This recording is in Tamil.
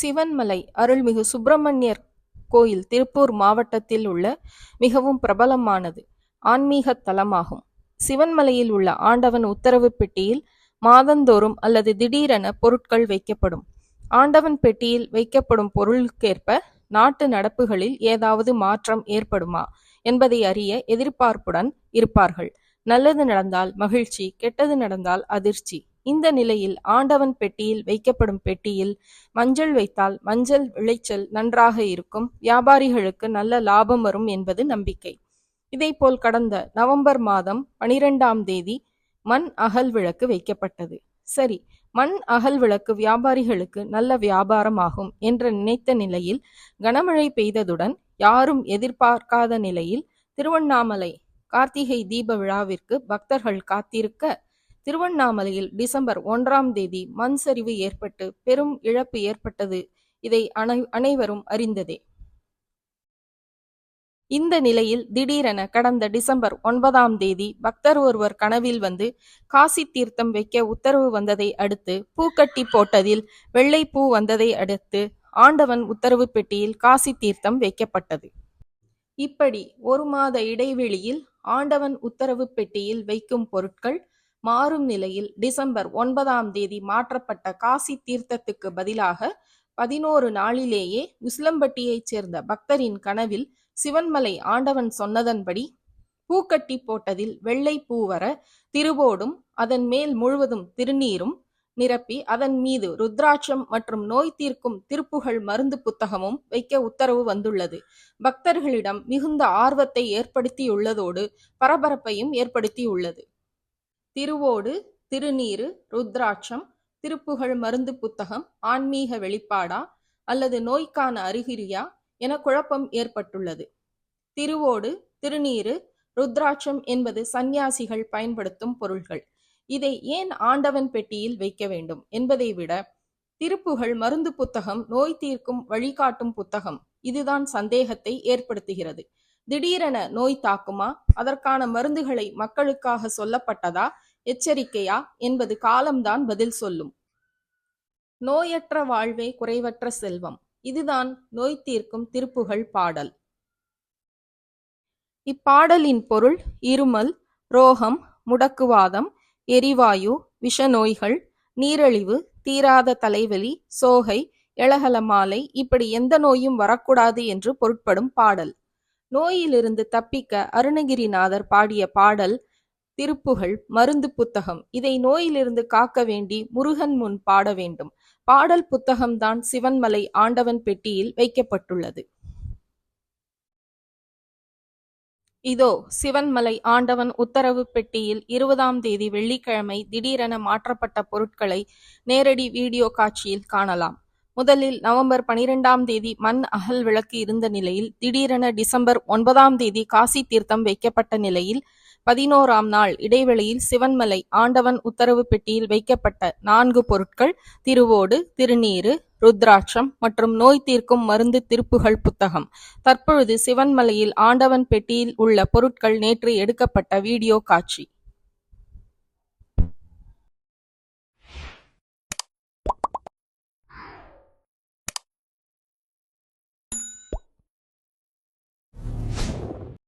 சிவன்மலை அருள்மிகு சுப்பிரமணியர் கோயில் திருப்பூர் மாவட்டத்தில் உள்ள மிகவும் பிரபலமானது ஆன்மீக தலமாகும். சிவன்மலையில் உள்ள ஆண்டவன் உத்தரவு பெட்டியில் மாதந்தோறும் அல்லது திடீரென பொருட்கள் வைக்கப்படும். ஆண்டவன் பெட்டியில் வைக்கப்படும் பொருளுக்கேற்ப நாட்டு நடப்புகளில் ஏதாவது மாற்றம் ஏற்படுமா என்பதை அறிய எதிர்பார்ப்புடன் இருப்பார்கள். நல்லது நடந்தால் மகிழ்ச்சி கெட்டது நடந்தால் அதிர்ச்சி. இந்த நிலையில் ஆண்டவன் பெட்டியில் வைக்கப்படும் பெட்டியில் மஞ்சள் வைத்தால் மஞ்சள் விளைச்சல் நன்றாக இருக்கும். வியாபாரிகளுக்கு நல்ல லாபம் வரும் என்பது நம்பிக்கை. இதேபோல் கடந்த நவம்பர் மாதம் பனிரெண்டாம் தேதி மண் அகல் விளக்கு வைக்கப்பட்டது. சரி மண் அகல் விளக்கு வியாபாரிகளுக்கு நல்ல வியாபாரமாகும் என்று நினைத்த நிலையில் கனமழை பெய்ததுடன் யாரும் எதிர்பார்க்காத நிலையில் திருவண்ணாமலை கார்த்திகை தீப விழாவிற்கு பக்தர்கள் காத்திருக்க திருவண்ணாமலையில் டிசம்பர் ஒன்றாம் தேதி மண் சரிவு ஏற்பட்டு பெரும் இழப்பு ஏற்பட்டது. இதை அனை அனைவரும் அறிந்ததே. இந்த நிலையில் திடீரென கடந்த டிசம்பர் ஒன்பதாம் தேதி பக்தர் ஒருவர் கனவில் வந்து காசி தீர்த்தம் வைக்க உத்தரவு வந்ததை அடுத்து பூக்கட்டி போட்டதில் வெள்ளை பூ வந்ததை அடுத்து ஆண்டவன் உத்தரவு பெட்டியில் காசி தீர்த்தம் வைக்கப்பட்டது. இப்படி ஒரு மாத இடைவெளியில் ஆண்டவன் உத்தரவு பெட்டியில் வைக்கும் பொருட்கள் மாறும் நிலையில் டிசம்பர் ஒன்பதாம் தேதி மாற்றப்பட்ட காசி தீர்த்தத்துக்கு பதிலாக பதினோரு நாளிலேயே உசிலம்பட்டியைச் சேர்ந்த பக்தரின் கனவில் சிவன்மலை ஆண்டவன் சொன்னதன்படி பூக்கட்டி போட்டதில் வெள்ளை பூ வர திருவோடும் அதன் மேல் முழுவதும் திருநீரும் நிரப்பி அதன் மீது ருத்ராட்சம் மற்றும் நோய் தீர்க்கும் திருப்புகழ் மருந்து புத்தகமும் வைக்க உத்தரவு வந்துள்ளது. பக்தர்களிடம் மிகுந்த ஆர்வத்தை ஏற்படுத்தியுள்ளதோடு பரபரப்பையும் ஏற்படுத்தியுள்ளது. திருவோடு திருநீரு ருத்ராட்சம் திருப்புகழ் மருந்து புத்தகம் ஆன்மீக வெளிப்பாடா அல்லது நோய்க்கான அறிகுறியா என குழப்பம் ஏற்பட்டுள்ளது. திருவோடு திருநீரு ருத்ராட்சம் என்பது சந்நியாசிகள் பயன்படுத்தும் பொருள்கள். இதை ஏன் ஆண்டவன் பெட்டியில் வைக்க வேண்டும் என்பதை விட திருப்புகழ் மருந்து புத்தகம் நோய் தீர்க்கும் வழிகாட்டும் புத்தகம். இதுதான் சந்தேகத்தை ஏற்படுத்துகிறது. திடீரென நோய் தாக்குமா? அதற்கான மருந்துகளை மக்களுக்காக சொல்லப்பட்டதா? எச்சரிக்கையா என்பது காலம்தான் பதில் சொல்லும். நோயற்ற வாழ்வே குறைவற்ற செல்வம். இதுதான் நோய் தீர்க்கும் திருப்புகழ் பாடல். இப்பாடலின் பொருள் இருமல் ரோகம் முடக்குவாதம் எரிவாயு விஷ நோய்கள் நீரழிவு தீராத தலைவலி சோகை எளகலமாலை இப்படி எந்த நோயும் வரக்கூடாது என்று பொருட்படும் பாடல். நோயிலிருந்து தப்பிக்க அருணகிரிநாதர் பாடிய பாடல் திருப்புகழ் மருந்து புத்தகம். இதை நோயிலிருந்து காக்க வேண்டி முருகன் முன் பாட வேண்டும். பாடல் புத்தகம்தான் சிவன்மலை ஆண்டவன் பெட்டியில் வைக்கப்பட்டுள்ளது. இதோ சிவன்மலை ஆண்டவன் உத்தரவு பெட்டியில் இருபதாம் தேதி வெள்ளிக்கிழமை திடீரென மாற்றப்பட்ட பொருட்களை நேரடி வீடியோ காட்சியில் காணலாம். முதலில் நவம்பர் பனிரெண்டாம் தேதி மண் அகல் விளக்கு இருந்த நிலையில் திடீரென டிசம்பர் ஒன்பதாம் தேதி காசி தீர்த்தம் வைக்கப்பட்ட நிலையில் பதினோராம் நாள் இடைவெளியில் சிவன்மலை ஆண்டவன் உத்தரவு பெட்டியில் வைக்கப்பட்ட நான்கு பொருட்கள் திருவோடு திருநீரு ருத்ராட்சம் மற்றும் நோய் தீர்க்கும் மருந்து திருப்புகள் புத்தகம். தற்பொழுது சிவன்மலையில் ஆண்டவன் பெட்டியில் உள்ள பொருட்கள் நேற்று எடுக்கப்பட்ட வீடியோ காட்சி.